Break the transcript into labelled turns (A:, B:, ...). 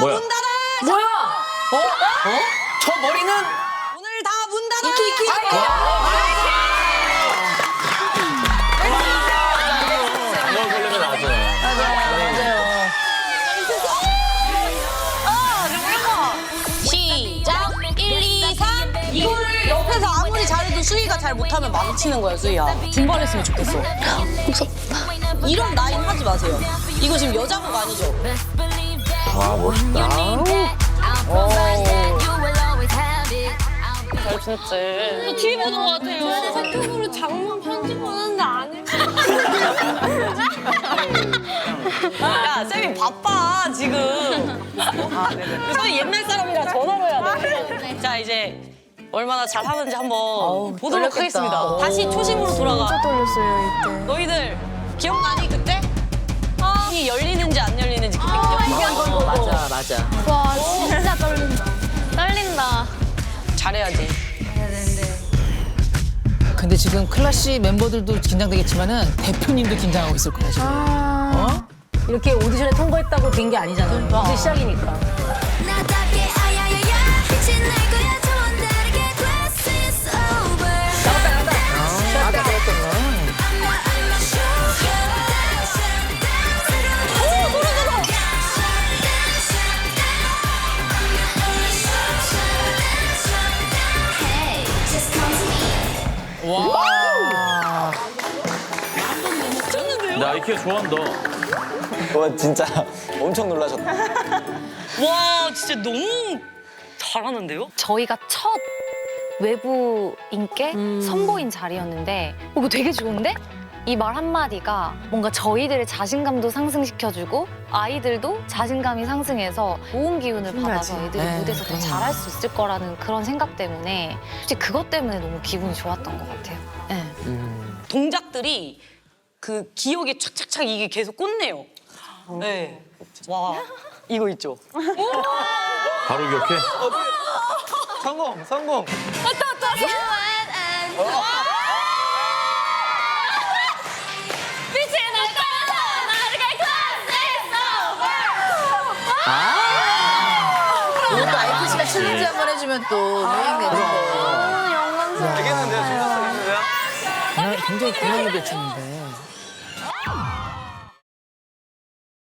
A: 뭐야?
B: 문 닫아.
C: 뭐야? 어? 어? 저 머리는
B: 오늘 다 문 닫아.
C: 이키 이키.
A: 너 걸리면 나죠.
B: 시작. 1, 2, 3. 이거를 옆에서 아무리 잘해도 수희가 잘 못하면 망치는 거야, 수희야. 분발했으면 좋겠어. 무섭다. 이런 라인 하지 마세요. 이거 지금 여자곡 아니죠?
A: 와 멋있다.
B: 뒤에 보는 것 같아요. 생각으로 장문 편집하는데 안 해. 야, 쌤이 바빠, 지금. 아, 네네. 저희 옛날 사람이라 전화로 해야 돼. 자, 이제 얼마나 잘하는지 한번 보도록
C: 떨렸겠다.
B: 하겠습니다. 다시 초심으로 돌아가.
D: 진짜 떨렸어요 이때.
B: 너희들 기억나니, 열리는지 안 열리는지 그때 기억나?
C: 맞아 맞아.
D: 와 진짜 떨린다. 떨린다.
B: 잘해야지.
C: 근데 지금 클래시 멤버들도 긴장되겠지만은 대표님도 긴장하고 있을 거야 지금. 어?
E: 이렇게 오디션에 통과했다고 된 게 아니잖아 요. 이제 시작이니까.
C: 와.
A: 나 이렇게 좋아한다.
F: 와 진짜 엄청 놀라셨다.
B: 와, 진짜 너무 잘하는데요?
G: 저희가 첫 외부인께 선보인 자리였는데 어, 이거 되게 좋은데? 이 말 한마디가 뭔가 저희들의 자신감도 상승시켜주고 아이들도 자신감이 상승해서 좋은 기운을 받아서 애들이
C: 네,
G: 무대에서 더
C: 그럼요.
G: 잘할 수 있을 거라는 그런 생각 때문에 솔직히 그것 때문에 너무 기분이 좋았던 것 같아요. 네.
B: 동작들이 그 기억에 착착착 이게 계속 꽂네요. 네. 와, 이거 있죠?
A: 바로 기억해?
F: 성공 성공.
H: 빛이
C: 챌린지 한 번 해주면 또 유행 되는데.
F: 되겠는데요? 진짜 되겠는데요?
C: 굉장히 굉장히 고양이 배추인데.